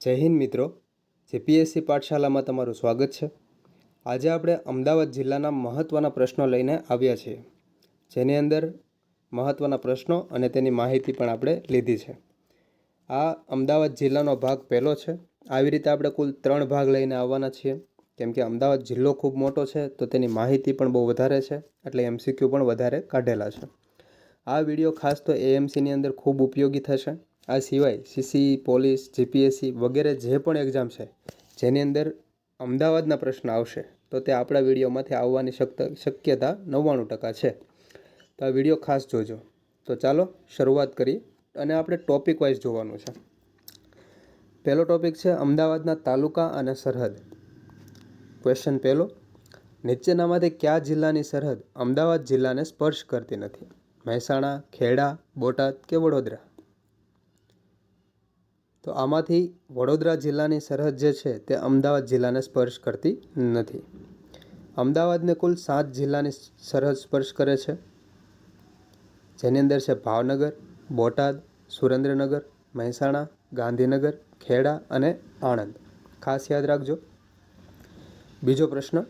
જય હિન્દ મિત્રો. જેપીએસસી પાઠશાલામાં તમારું સ્વાગત છે. આજે આપણે અમદાવાદ જિલ્લાના મહત્ત્વના પ્રશ્નો લઈને આવ્યા છીએ. જેની અંદર મહત્ત્વના પ્રશ્નો અને તેની માહિતી પણ આપણે લીધી છે. આ અમદાવાદ જિલ્લાનો ભાગ પહેલો છે. આવી રીતે આપણે કુલ ત્રણ ભાગ લઈને આવવાના છીએ. કેમ કે અમદાવાદ જિલ્લો ખૂબ મોટો છે, તો તેની માહિતી પણ બહુ વધારે છે, એટલે એમસીક્યુ પણ વધારે કાઢેલા છે. આ વીડિયો ખાસ તો એએમસીની અંદર ખૂબ ઉપયોગી થશે. આ સિવાય સીસી પોલીસ જીપીએસસી વગેરે જે પણ એક્ઝામ છે, જેની અંદર અમદાવાદના પ્રશ્ન આવશે, તો તે આપણા વિડીયોમાંથી આવવાની શક્યતા નવ્વાણું ટકા છે. તો આ વીડિયો ખાસ જોજો. તો ચાલો શરૂઆત કરી અને આપણે ટોપિક વાઇઝ જોવાનું છે. પહેલો ટોપિક છે અમદાવાદના તાલુકા અને સરહદ. ક્વેશ્ચન પહેલો, નીચેનામાંથી કયા જિલ્લાની સરહદ અમદાવાદ જિલ્લાને સ્પર્શ કરતી નથી? મહેસાણા, ખેડા, બોટાદ કે વડોદરા? તો આમાંથી વડોદરા જિલ્લાની સરહદ જે છે તે અમદાવાદ જિલ્લાને સ્પર્શ કરતી નથી. અમદાવાદને કુલ સાત જિલ્લાની સરહદ સ્પર્શ કરે છે. જેની અંદર છે ભાવનગર, બોટાદ, સુરેન્દ્રનગર, મહેસાણા, ગાંધીનગર, ખેડા અને આણંદ. ખાસ યાદ રાખજો. બીજો પ્રશ્ન.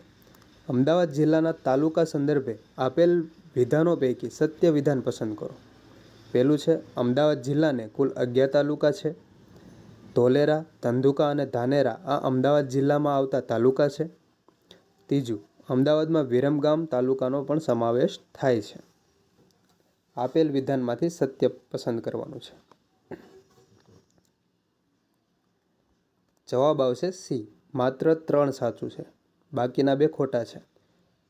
અમદાવાદ જિલ્લાના તાલુકા સંદર્ભે આપેલ વિધાનો પૈકી સત્ય વિધાન પસંદ કરો. પહેલું છે અમદાવાદ જિલ્લાને કુલ અગિયાર તાલુકા છે. ધોલેરા, ધંધુકા અને ધાનેરા આ અમદાવાદ જિલ્લામાં આવતા તાલુકા છે. ત્રીજું, અમદાવાદમાં વિરમગામ તાલુકાનો પણ સમાવેશ થાય છે. આપેલ વિધાનમાંથી સત્ય પસંદ કરવાનું છે. જવાબ આવશે સી, માત્ર ત્રણ સાચું છે. બાકીના બે ખોટા છે.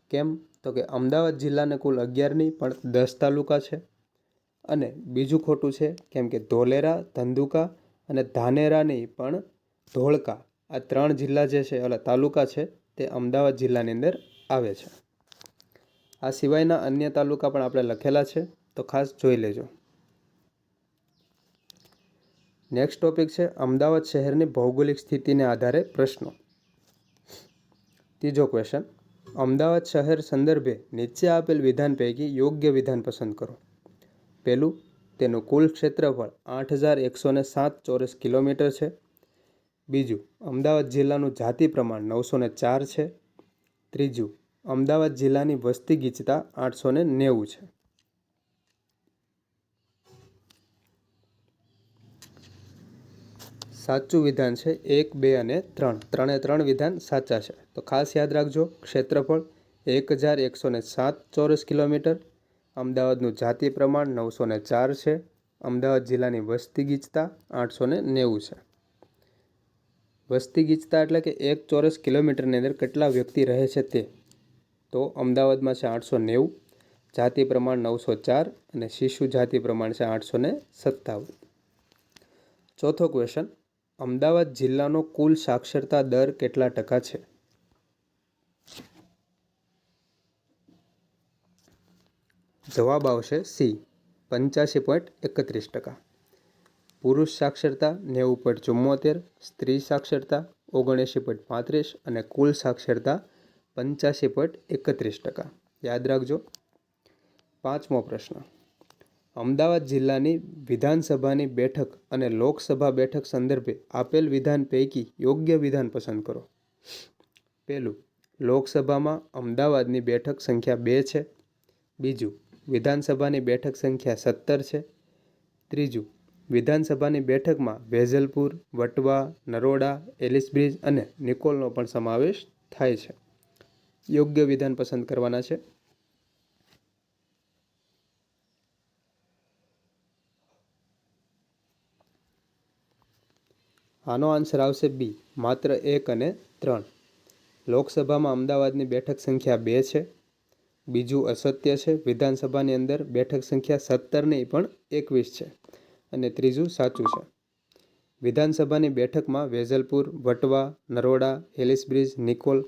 કેમ? તો કે અમદાવાદ જિલ્લાને કુલ અગિયારની પણ દસ તાલુકા છે. અને બીજું ખોટું છે, કેમ કે ધોલેરા, ધંધુકા અને ધાનેરાની પણ ધોળકા. આ ત્રણ જિલ્લા જે છે એટલે તાલુકા છે, તે અમદાવાદ જિલ્લાની અંદર આવે છે. આ સિવાયના અન્ય તાલુકા પણ આપણે લખેલા છે, તો ખાસ જોઈ લેજો. નેક્સ્ટ ટોપિક છે, અમદાવાદ શહેરની ભૌગોલિક સ્થિતિને આધારે પ્રશ્નો. ત્રીજો ક્વેશ્ચન અમદાવાદ શહેર સંદર્ભે નીચે આપેલ વિધાન પૈકી યોગ્ય વિધાન પસંદ કરો. પહેલું તેનું કુલ ક્ષેત્રફળ આઠ હજાર એકસો ને સાત ચોરસ કિલોમીટર છે. બીજું, અમદાવાદ જિલ્લાનું જાતિ પ્રમાણ નવસો ને ચાર છે. ત્રીજું, અમદાવાદ જિલ્લાની વસ્તી ગીચતા આઠસો ને નેવું છે. સાચું વિધાન છે એક, બે અને ત્રણ. ત્રણે ત્રણ વિધાન સાચા છે. તો ખાસ યાદ રાખજો, ક્ષેત્રફળ એક હજાર એકસો ને સાત ચોરસ કિલોમીટર અમદાવાદનું જાતિ પ્રમાણ નવસો ને ચાર છે. અમદાવાદ જિલ્લાની વસ્તી ગીચતા આઠસો ને નેવું છે. વસ્તી ગીચતા એટલે કે એક ચોરસ કિલોમીટરની અંદર કેટલા વ્યક્તિ રહે છે તે? તો અમદાવાદમાં છે આઠસો નેવું, જાતિ પ્રમાણ નવસો ચાર અને શિશુ જાતિ પ્રમાણ છે આઠસો ને સત્તાવન. ચોથો ક્વેશ્ચન અમદાવાદ જિલ્લાનો કુલ સાક્ષરતા દર કેટલા ટકા છે? જવાબ આવશે સી, પંચ્યાસી પોઈન્ટ એકત્રીસ ટકા. પુરુષ સાક્ષરતા નેવું પોઈન્ટ ચુમ્મોતેર સ્ત્રી સાક્ષરતા ઓગણએંશી પોઈન્ટ પાંત્રીસ અને કુલ સાક્ષરતા પંચ્યાસી પોઈન્ટ એકત્રીસ ટકા. યાદ રાખજો. પાંચમો પ્રશ્ન. અમદાવાદ જિલ્લાની વિધાનસભાની બેઠક અને લોકસભા બેઠક સંદર્ભે આપેલ વિધાન પૈકી યોગ્ય વિધાન પસંદ કરો. પહેલું, લોકસભામાં અમદાવાદની બેઠક સંખ્યા બે છે. બીજું વિધાનસભાની બેઠક સંખ્યા સત્તર છે. ત્રીજું, વિધાનસભાની બેઠકમાં વેજલપુર, વટવા, નરોડા એલિસ બ્રિજ અને નિકોલનો પણ સમાવેશ થાય છે. યોગ્ય વિધાન પસંદ કરવાના છે. આનો આન્સર આવશે બી, માત્ર એક અને ત્રણ. લોકસભામાં અમદાવાદની બેઠક સંખ્યા બે છે. બીજું અસત્ય છે, વિધાનસભાની અંદર બેઠક સંખ્યા સત્તર નહીં પણ એકવીસ છે અને ત્રીજું સાચું છે. વિધાનસભાની બેઠકમાં વેજલપુર, વટવા, નરોડા એલિસ બ્રિજ નિકોલ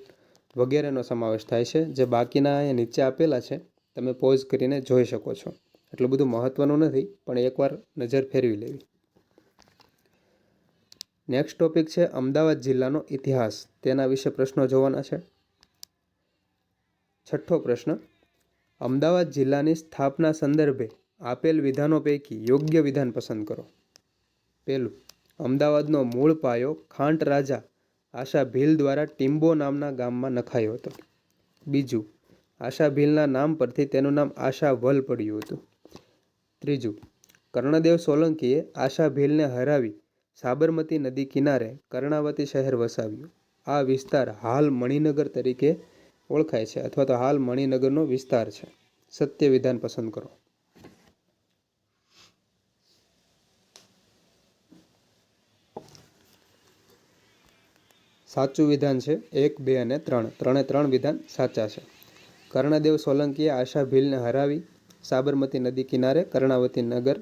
વગેરેનો સમાવેશ થાય છે, જે બાકીના અહીંયા નીચે આપેલા છે, તમે પોઝ કરીને જોઈ શકો છો. એટલું બધું મહત્ત્વનું નથી, પણ એકવાર નજર ફેરવી લેવી. નેક્સ્ટ ટોપિક છે, અમદાવાદ જિલ્લાનો ઇતિહાસ. તેના વિશે પ્રશ્નો જોવાના છે. છઠ્ઠો પ્રશ્ન, અમદાવાદ જિલ્લાની સ્થાપના સંદર્ભે આપેલ વિધાનો પૈકી યોગ્ય વિધાન પસંદ કરો. પહેલું, અમદાવાદનો મૂળ પાયો ખાંટ રાજા આશા ભીલ દ્વારા ટિમ્બો નામના ગામમાં નખાયો હતો. બીજું, આશા ભીલના નામ પરથી તેનું નામ આશા વલ પડ્યું હતું. ત્રીજું, કર્ણદેવ સોલંકીએ આશા ભીલને હરાવી સાબરમતી નદી કિનારે કર્ણાવતી શહેર વસાવ્યું. આ વિસ્તાર હાલ મણિનગર તરીકે ઓળખાય છે અથવા તો હાલ મણિનગરનો વિસ્તાર છે. સત્ય વિધાન પસંદ કરો. સાચું વિધાન છે એક, બે અને ત્રણ. ત્રણે ત્રણ વિધાન સાચા છે. કર્ણદેવ સોલંકીએ આશા ભીલને હરાવી સાબરમતી નદી કિનારે કર્ણાવતી નગર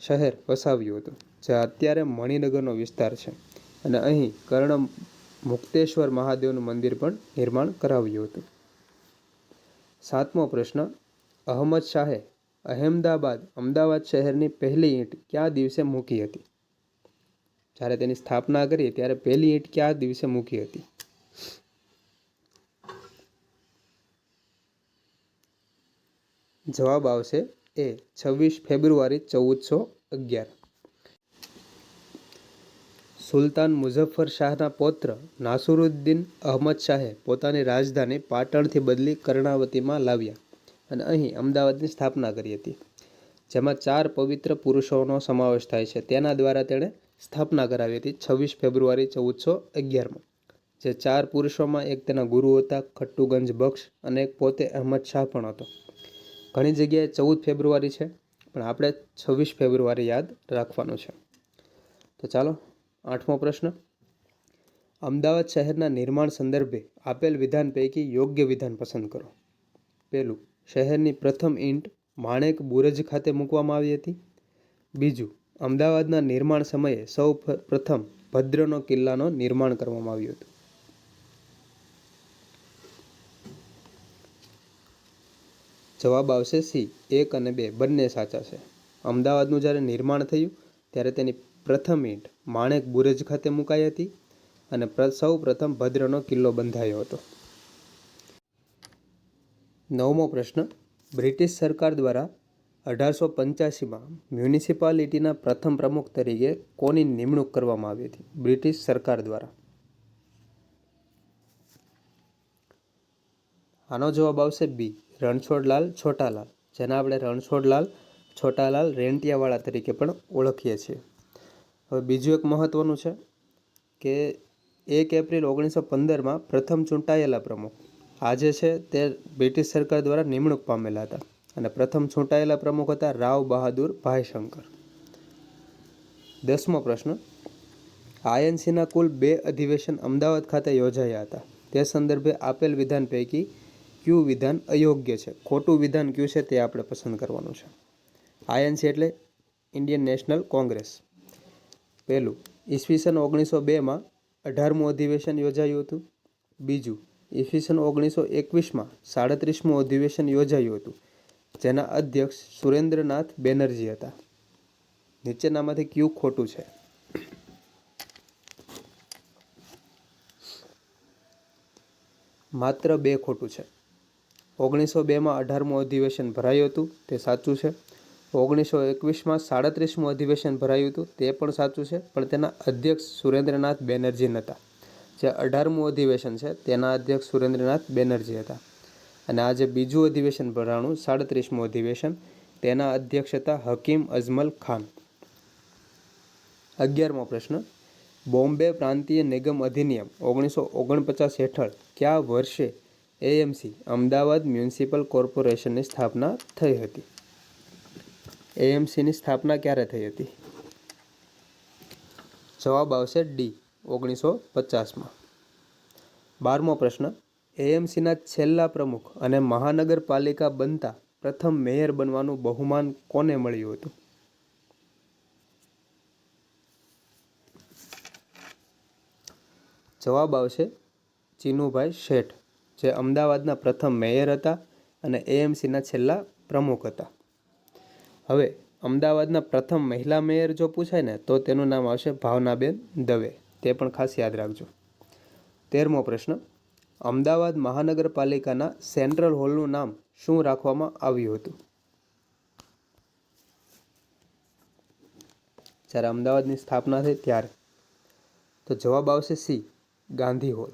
શહેર વસાવ્યું હતું જે અત્યારે મણિનગરનો વિસ્તાર છે. અને અહીં કર્ણ મુક્તેશ્વર મહાદેવનું મંદિર પણ નિર્માણ કરાવ્યું હતું. સાતમો પ્રશ્ન, અહમદ શાહે અહેમદાબાદ, અમદાવાદ શહેરની પહેલી ઈંટ કયા દિવસે મૂકી હતી? જ્યારે તેની સ્થાપના કરી ત્યારે પહેલી ઈંટ કયા દિવસે મૂકી હતી? જવાબ આવશે એ છવ્વીસ ફેબ્રુઆરી ચૌદસો અગિયાર. સુલતાન મુઝફ્ફર શાહના પૌત્ર નાસુરુદ્દીન અહમદ શાહે પોતાની રાજધાની પાટણથી બદલી કર્ણાવતીમાં લાવ્યા અને અહીં અમદાવાદની સ્થાપના કરી હતી, જેમાં ચાર પવિત્ર પુરુષોનો સમાવેશ થાય છે. તેના દ્વારા તેણે સ્થાપના કરાવી હતી છવ્વીસ ફેબ્રુઆરી ચૌદસો અગિયારમાં, જે ચાર પુરુષોમાં એક તેના ગુરુ હતા, ખટ્ટુગંજ બક્ષ અને એક પોતે અહમદ શાહ પણ હતો. ઘણી જગ્યાએ ચૌદ ફેબ્રુઆરી છે, પણ આપણે છવ્વીસ ફેબ્રુઆરી યાદ રાખવાનું છે. તો ચાલો આઠમો પ્રશ્ન. અમદાવાદ શહેરના નિર્માણ સંદર્ભે આપેલ વિધાન પૈકી યોગ્ય વિધાન પસંદ કરો. પહેલું, શહેરની પ્રથમ ઈંટ માણેક બુરજ ખાતે મૂકવામાં આવી હતી. બીજું, અમદાવાદના નિર્માણ સમયે સૌ પ્રથમ ભદ્રનો કિલ્લાનો નિર્માણ કરવામાં આવ્યું હતું. જવાબ આવશે સી, એક અને બે, બંને સાચા છે. અમદાવાદનું જ્યારે નિર્માણ થયું, ત્યારે તેની પ્રથમ ઈંટ માણેક બુરજ ખાતે મુકાઈ હતી અને સૌ પ્રથમ ભદ્રનો કિલ્લો બંધાયો હતો. નવમો પ્રશ્ન. બ્રિટિશ સરકાર દ્વારા અઢારસો પંચ્યાસીમાં મ્યુનિસિપાલિટીના પ્રથમ પ્રમુખ તરીકે કોની નિમણૂક કરવામાં આવી હતી? બ્રિટિશ સરકાર દ્વારા. આનો જવાબ આવશે બી. રણછોડલાલ છોટાલાલ, જેને આપણે રણછોડલાલ છોટાલાલ રેંટિયાવાળા તરીકે પણ ઓળખીએ છીએ. હવે બીજું એક મહત્ત્વનું છે કે એક એપ્રિલ ઓગણીસો પંદરમાં પ્રથમ ચૂંટાયેલા પ્રમુખ આજે છે તે બ્રિટિશ સરકાર દ્વારા નિમણૂક પામેલા હતા અને પ્રથમ ચૂંટાયેલા પ્રમુખ હતા રાવ બહાદુર ભાઈશંકર દસમો પ્રશ્ન, આઈએનસીના કુલ બે અધિવેશન અમદાવાદ ખાતે યોજાયા હતા. તે સંદર્ભે આપેલ વિધાન પૈકી ક્યુ વિધાન અયોગ્ય છે? ખોટું વિધાન કયું છે તે આપણે પસંદ કરવાનું છે. આઈએનસી એટલે ઇન્ડિયન નેશનલ કોંગ્રેસ. પહેલું, ઈસવીસન ઓગણીસો બેમાં અઢારમું અધિવેશન યોજાયું હતું. બીજું, ઈસવીસન ઓગણીસો એકવીસમાં સાડત્રીસમું અધિવેશન યોજાયું હતું, જેના અધ્યક્ષ સુરેન્દ્રનાથ બેનર્જી હતા. નીચેનામાંથી ક્યુ ખોટું છે? માત્ર બે ખોટું છે. ઓગણીસો બેમાં અઢારમું અધિવેશન ભરાયું હતું, તે સાચું છે. ઓગણીસો એકવીસમાં સાડત્રીસમું અધિવેશન ભરાયું હતું, તે પણ સાચું છે, પણ તેના અધ્યક્ષ સુરેન્દ્રનાથ બેનર્જી નહોતા જે અઢારમું અધિવેશન છે, તેના અધ્યક્ષ સુરેન્દ્રનાથ બેનર્જી હતા. અને આજે બીજું અધિવેશન ભરાણું, સાડત્રીસમું અધિવેશન, તેના અધ્યક્ષ હતા હકીમ અજમલ ખાન. અગિયારમો પ્રશ્ન. બોમ્બે પ્રાંતીય નિગમ અધિનિયમ ઓગણીસો ઓગણપચાસ હેઠળ કયા વર્ષે એએમસી અમદાવાદ મ્યુનિસિપલ કોર્પોરેશનની સ્થાપના થઈ હતી? એએમસીની સ્થાપના ક્યારે થઈ હતી? જવાબ આવશે ડી, ઓગણીસો પચાસમાં. બારમો પ્રશ્ન, એએમસીના છેલ્લા પ્રમુખ અને મહાનગરપાલિકા બનતા પ્રથમ મેયર બનવાનું બહુમાન કોને મળ્યું હતું? જવાબ આવશે ચીનુભાઈ શેઠ, જે અમદાવાદના પ્રથમ મેયર હતા અને એએમસીના છેલ્લા પ્રમુખ હતા. હવે, અમદાવાદના પ્રથમ મહિલા મેયર જો પૂછાય ને, તો તેનું નામ આવશે ભાવનાબેન દવે. તે પણ ખાસ યાદ રાખજો. તેરમો પ્રશ્ન. અમદાવાદ મહાનગરપાલિકાના સેન્ટ્રલ હોલનું નામ શું રાખવામાં આવ્યું હતું? જ્યારે અમદાવાદની સ્થાપના થઈ ત્યારે. તો જવાબ આવશે સી, ગાંધી હોલ.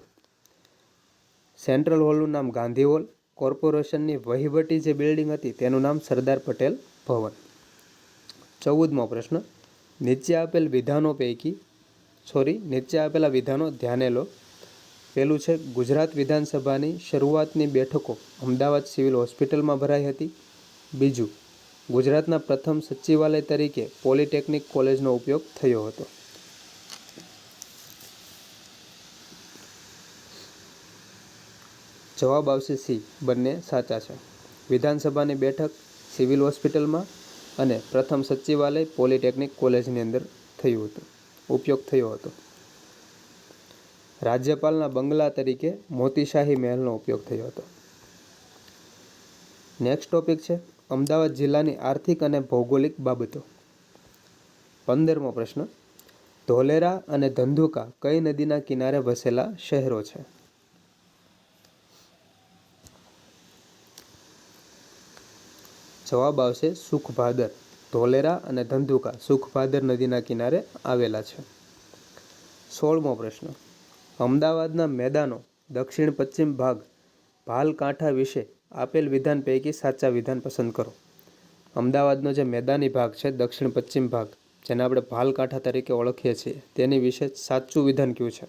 સેન્ટ્રલ હોલનું નામ ગાંધી હોલ, કોર્પોરેશનની વહીવટી જે બિલ્ડિંગ હતી તેનું નામ સરદાર પટેલ ભવન ચૌદમો પ્રશ્ન. નીચે આપેલ વિધાનો પૈકી સોરી નીચે આપેલા વિધાનો ધ્યાને લો. પહેલું છે, ગુજરાત વિધાનસભાની શરૂઆતની બેઠકો અમદાવાદ સિવિલ હોસ્પિટલમાં ભરાઈ હતી. બીજું, ગુજરાતના પ્રથમ સચિવાલય તરીકે પોલિટેકનિક કોલેજનો ઉપયોગ થયો હતો. જવાબ આવશે સી, બંને સાચા છે. વિધાનસભાની બેઠક સિવિલ હોસ્પિટલમાં અને પ્રથમ સચિવાલય પોલિટેકનિક કોલેજની અંદર થયું હતું, ઉપયોગ થયો હતો. રાજ્યપાલના બંગલા તરીકે મોતીશાહી મહેલનો ઉપયોગ થયો હતો. નેક્સ્ટ ટોપિક છે, અમદાવાદ જિલ્લાની આર્થિક અને ભૌગોલિક બાબતો. પંદરમો પ્રશ્ન, ધોલેરા અને ધંધુકા કઈ નદીના કિનારે વસેલા શહેરો છે? જવાબ આવશે સુખભાદર. ધોલેરા અને ધંધુકા સુખભાદર નદીના કિનારે આવેલા છે. સોળમો પ્રશ્ન. અમદાવાદના મેદાનો દક્ષિણ પશ્ચિમ ભાગ ભાલકાંઠા વિશે આપેલ વિધાન પૈકી સાચા વિધાન પસંદ કરો. અમદાવાદનો જે મેદાની ભાગ છે દક્ષિણ પશ્ચિમ ભાગ, જેને આપણે ભાલકાંઠા તરીકે ઓળખીએ છીએ, તેની વિશે સાચું વિધાન કયું છે?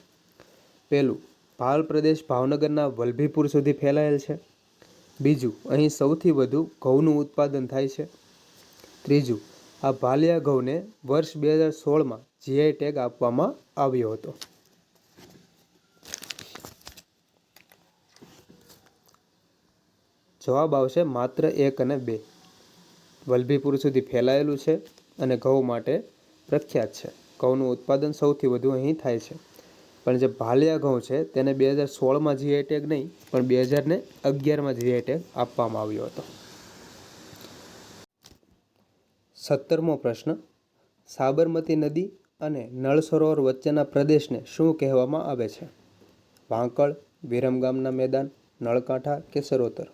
પહેલું ભાલ પ્રદેશ ભાવનગરના વલભીપુર સુધી ફેલાયેલ છે. બીજું, અહીં સૌથી વધુ ઘઉંનું ઉત્પાદન થાય છે. ત્રીજું, આ ભાલિયા ઘઉંને વર્ષ બે હજાર સોળમાં જીઆઈ ટેગ આપવામાં આવ્યો હતો. જવાબ આવશે માત્ર એક અને બે. વલભીપુર સુધી ફેલાયેલું છે અને ઘઉં માટે પ્રખ્યાત છે. ઘઉંનું ઉત્પાદન સૌથી વધુ અહીં થાય છે. પણ જે ભાલિયા ઘઉં છે, તેને બે હજાર સોળમાં જીઆઈ ટેગ નહીં, પણ બે હજાર ને અગિયારમાં જીઆઈ ટેગ આપવામાં આવ્યો હતો. સત્તરમો પ્રશ્ન. સાબરમતી નદી અને નળ સરોવર વચ્ચેના પ્રદેશને શું કહેવામાં આવે છે? વાંકળ વિરમગામના મેદાન, નળકાંઠા કે સરોતર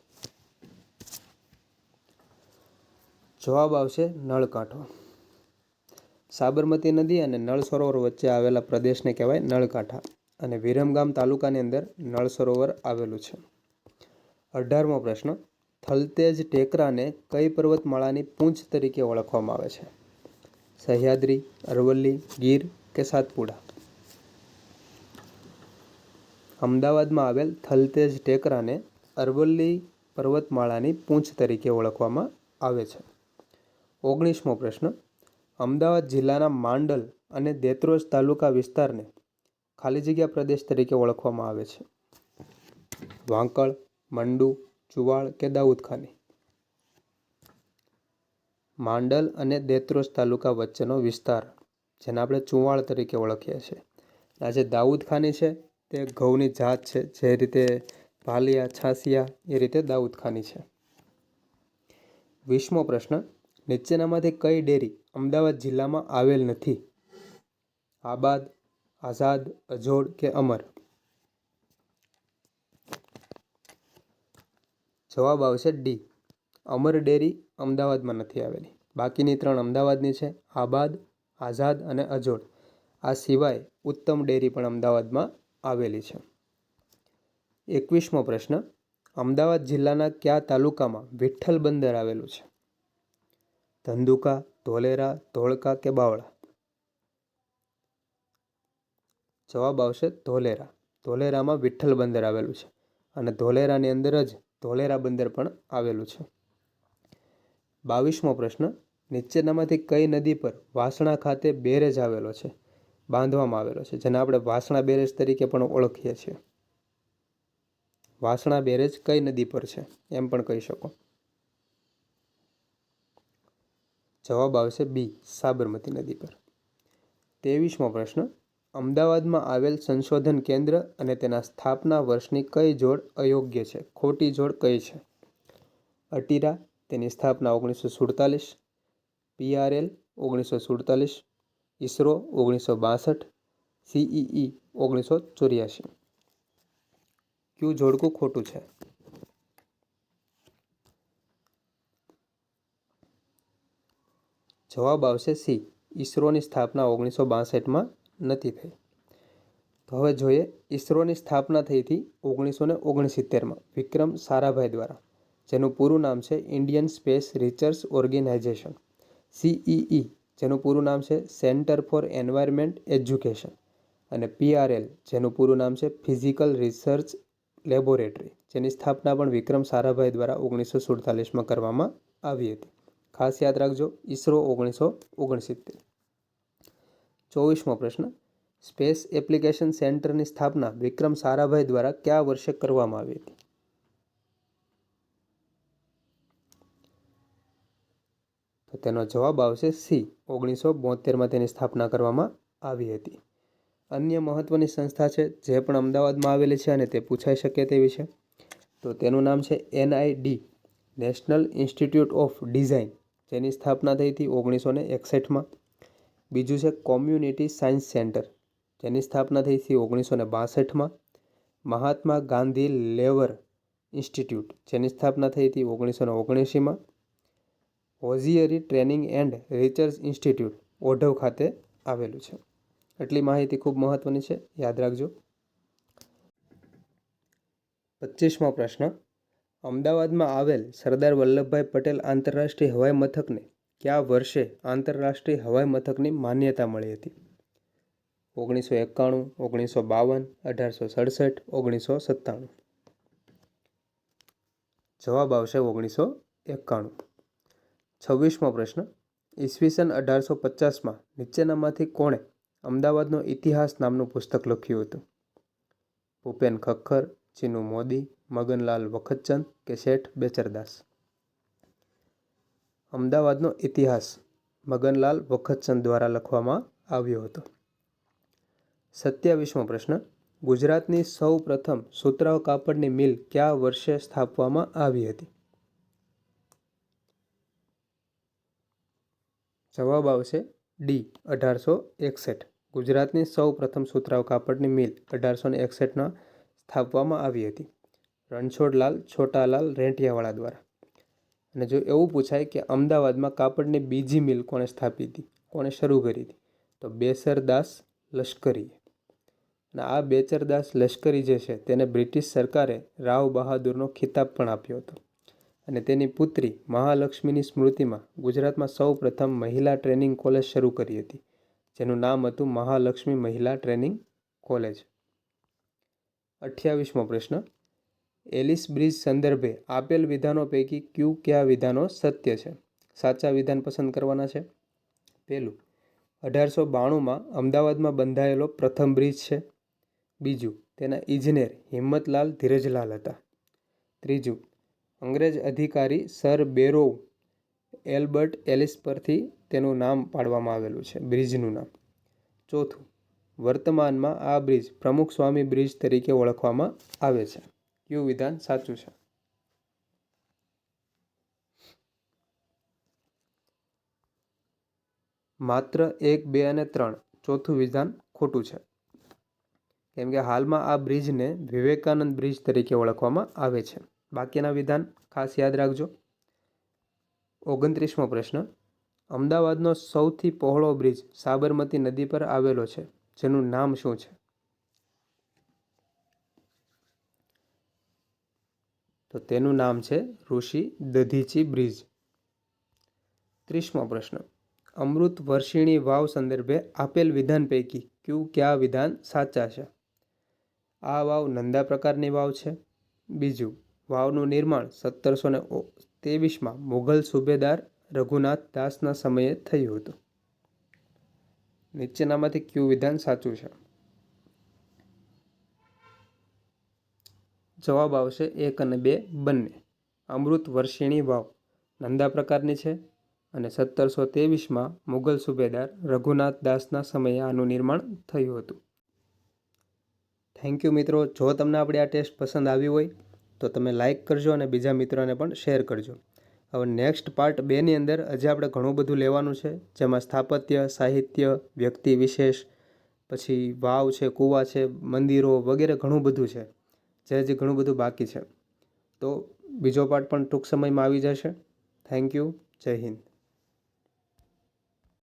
જવાબ આવશે નળકાંઠો. સાબરમતી નદી અને નળ સરોવર વચ્ચે આવેલા પ્રદેશને કહેવાય નળકાંઠા અને વિરમગામ તાલુકાની અંદર નળ સરોવર આવેલું છે. અઢારમો પ્રશ્ન, થલતેજ ટેકરાને કઈ પર્વતમાળાની પૂંછ તરીકે ઓળખવામાં આવે છે? સહ્યાદ્રી, અરવલ્લી, ગીર કે સાતપુડા? અમદાવાદમાં આવેલ થલતેજ ટેકરાને અરવલ્લી પર્વતમાળાની પૂંછ તરીકે ઓળખવામાં આવે છે. ઓગણીસમો પ્રશ્ન અમદાવાદ જિલ્લાના માંડલ અને દેત્રોજ તાલુકા વિસ્તારને ખાલી જગ્યા પ્રદેશ તરીકે ઓળખવામાં આવે છે. વાંકળ, મંડુ, ચુવાળ કે દાઉદખાની. માંડલ અને દેત્રોજ તાલુકા વચ્ચેનો વિસ્તાર, જેને આપણે ચુવાળ તરીકે ઓળખીએ છીએ. આ જે દાઉદખાની છે, તે ઘઉંની જાત છે, જે રીતે ભાલિયા, છાસિયા એ રીતે દાઉદખાની છે. વીસમો પ્રશ્ન, નીચેનામાંથી કઈ ડેરી અમદાવાદ જિલ્લામાં આવેલ નથી. આબાદ, આઝાદ, અજોડ કે અમર? જવાબ આવશે ડી. અમર ડેરી અમદાવાદમાં નથી આવેલી. બાકીની ત્રણ અમદાવાદની છે. આબાદ, આઝાદ અને અજોડ. આ સિવાય ઉત્તમ ડેરી પણ અમદાવાદમાં આવેલી છે. એકવીસમો પ્રશ્ન. અમદાવાદ જિલ્લાના કયા તાલુકામાં વિઠ્ઠલ બંદર આવેલું છે? ધંધુકા ધોલેરા, ધોળકા કે બાવળા? જવાબ આવશે ધોલેરા. ધોલેરામાં વિઠ્ઠલ બંદર આવેલું છે અને ધોલેરાની અંદર જ ધોલેરા બંદર પણ આવેલું છે. બાવીસમો પ્રશ્ન, નીચેનામાંથી કઈ નદી પર વાસણા ખાતે બેરેજ આવેલો છે? બાંધવામાં આવેલો છે, જેને આપણે વાસણા બેરેજ તરીકે પણ ઓળખીએ છીએ. વાસણા બેરેજ કઈ નદી પર છે? એમ પણ કહી શકો. જવાબ આવશે બી, સાબરમતી નદી પર. ત્રેવીસમો પ્રશ્ન, અમદાવાદમાં આવેલ સંશોધન કેન્દ્ર અને તેના સ્થાપના વર્ષની કઈ જોડ અયોગ્ય છે? ખોટી જોડ કઈ છે? અટીરા, તેની સ્થાપના ઓગણીસો સુડતાલીસ પીઆરએલ ઓગણીસો સુડતાલીસ ઈસરો ઓગણીસો બાસઠ સીઈઈ ઓગણીસો ચોર્યાસી ક્યુ જોડકું ખોટું છે? જવાબ આવશે સી. ઈસરોની સ્થાપના ઓગણીસો બાસઠમાં નથી થઈ. તો હવે જોઈએ ઈસરોની સ્થાપના થઈ હતી ઓગણીસો ને ઓગણસિત્તેરમાં વિક્રમ સારાભાઈ દ્વારા, જેનું પૂરું નામ છે Indian space research organisation. C E E, જેનું પૂરું નામ છે સેન્ટર ફોર એન્વાયરમેન્ટ એજ્યુકેશન. અને પીઆરએલ, જેનું પૂરું નામ છે ફિઝિકલ રિસર્ચ લેબોરેટરી, જેની સ્થાપના પણ વિક્રમ સારાભાઈ દ્વારા ઓગણીસો સુડતાલીસમાં કરવામાં આવી હતી. ખાસ યાદ રાખજો, ઈસરો ઓગણીસો ઓગણસિત્તેર. ચોવીસમો પ્રશ્ન, સ્પેસ એપ્લિકેશન સેન્ટરની સ્થાપના વિક્રમ સારાભાઈ દ્વારા કયા વર્ષે કરવામાં આવી હતી? તો તેનો જવાબ આવશે સી, ઓગણીસો બોતેરમાં તેની સ્થાપના કરવામાં આવી હતી. અન્ય મહત્ત્વની સંસ્થા છે જે પણ અમદાવાદમાં આવેલી છે અને તે પૂછાઈ શકે તેવી છે તો તેનું નામ છે NID national institute of design. જેની સ્થાપના થઈ હતી ઓગણીસો ને એકસઠમાં. બીજું છે કોમ્યુનિટી સાયન્સ સેન્ટર, જેની સ્થાપના થઈ હતી ઓગણીસો ને બાસઠમાં. મહાત્મા ગાંધી લેવર ઇન્સ્ટિટ્યૂટ, જેની સ્થાપના થઈ હતી ઓગણીસો ને ઓગણએંશીમાં hosiery training and research institute, Odhav ખાતે આવેલું છે. એટલી માહિતી ખૂબ મહત્ત્વની છે, યાદ રાખજો. પચીસમો પ્રશ્ન. અમદાવાદમાં આવેલ સરદાર વલ્લભભાઈ પટેલ આંતરરાષ્ટ્રીય હવાઈ મથકને કયા વર્ષે આંતરરાષ્ટ્રીય હવાઈ મથકની માન્યતા મળી હતી? ઓગણીસો એકાણું, ઓગણીસો બાવન, અઢારસો સડસઠ, ઓગણીસો સત્તાણું. જવાબ આવશે ઓગણીસો એકાણું. છવ્વીસમો પ્રશ્ન. ઈસવીસન અઢારસો પચાસમાં નીચેનામાંથી કોણે અમદાવાદનો ઇતિહાસ નામનું પુસ્તક લખ્યું હતું? ભૂપેન ખખ્ખર ચીનુ મોદી, મગનલાલ વખતચંદ કે શેઠ બેચરદાસ? અમદાવાદનો ઇતિહાસ મગનલાલ વખતચંદ દ્વારા લખવામાં આવ્યો હતો. સત્યાવીસમો પ્રશ્ન, ગુજરાતની સૌ પ્રથમ સુતરાવ કાપડની મિલ કયા વર્ષે સ્થાપવામાં આવી હતી? જવાબ આવશે ડી, અઢારસો એકસઠ. ગુજરાતની સૌ પ્રથમ સુતરાવ કાપડની મિલ અઢારસો ને એકસઠમાં સ્થાપવામાં આવી હતી. રણછોડલાલ, છોટાલાલ, રેંટિયાવાળા દ્વારા. અને જો એવું પૂછાય કે અમદાવાદમાં કાપડની બીજી મિલ કોણે સ્થાપી હતી, કોણે શરૂ કરી હતી, તો બેસરદાસ લશ્કરીએ. અને આ બેચરદાસ લશ્કરી જે છે, તેને બ્રિટિશ સરકારે રાવ બહાદુરનો ખિતાબ પણ આપ્યો હતો. અને તેની પુત્રી મહાલક્ષ્મીની સ્મૃતિમાં ગુજરાતમાં સૌ પ્રથમ મહિલા ટ્રેનિંગ કોલેજ શરૂ કરી હતી, જેનું નામ હતું મહાલક્ષ્મી મહિલા ટ્રેનિંગ કોલેજ. અઠ્યાવીસમો પ્રશ્ન. એલિસ બ્રિજ સંદર્ભે આપેલ વિધાનો પૈકી ક્યુ કયા વિધાનો સત્ય છે? સાચા વિધાન પસંદ કરવાના છે? પહેલું, અઢારસો બાણુંમાં અમદાવાદમાં બંધાયેલો પ્રથમ બ્રિજ છે. બીજું, તેના ઇજનેર હિંમતલાલ ધીરજલાલ હતા. ત્રીજું, અંગ્રેજ અધિકારી સર બેરોવ એલ્બર્ટ એલિસ પરથી તેનું નામ પાડવામાં આવેલું છે, બ્રિજનું નામ. ચોથું વર્તમાનમાં આ બ્રિજ પ્રમુખ સ્વામી બ્રિજ તરીકે ઓળખવામાં આવે છે. કયું વિધાન સાચું છે? માત્ર એક, બે અને ત્રણ ચોથું વિધાન ખોટું છે. કેમ કે હાલમાં આ બ્રિજને વિવેકાનંદ બ્રિજ તરીકે ઓળખવામાં આવે છે. બાકીના વિધાન ખાસ યાદ રાખજો. ઓગણત્રીસમો પ્રશ્ન. અમદાવાદનો સૌથી પહોળો બ્રિજ સાબરમતી નદી પર આવેલો છે. જેનું નામ શું છે? તો તેનું નામ છે ઋષિ દધીચી બ્રિજ. ત્રીસમો પ્રશ્ન. અમૃત વર્ષિણી વાવ સંદર્ભે આપેલ વિધાન પૈકી કયું કયા વિધાન સાચા છે? આ વાવ નંદા પ્રકારની વાવ છે. બીજું, વાવનું નિર્માણ સત્તરસો ને ત્રેવીસમાં મુઘલ સુબેદાર રઘુનાથ દાસના સમયે થયું હતું. નીચેનામાંથી કયું વિધાન સાચું છે? જવાબ આવશે એક અને બે બંને. અમૃત વર્ષિણી વાવ નંદા પ્રકારની છે અને સત્તરસો ત્રેવીસમાં મુઘલ સુબેદાર રઘુનાથ દાસના સમયે આનું નિર્માણ થયું હતું. થેન્ક યુ મિત્રો. જો તમને આપણી આ ટેસ્ટ પસંદ આવી હોય તો તમે લાઇક કરજો અને બીજા મિત્રોને પણ શેર કરજો. હવે નેક્સ્ટ પાર્ટ બેની અંદર હજી આપણે ઘણું બધું લેવાનું છે, જેમાં સ્થાપત્ય, સાહિત્ય, વ્યક્તિ વિશેષ, પછી વાવ છે, કૂવા છે, મંદિરો વગેરે ઘણું બધું છે, જે હજી ઘણું બધું બાકી છે. તો બીજો પાર્ટ પણ ટૂંક સમયમાં આવી જશે. થેન્ક યુ જય હિન્દ.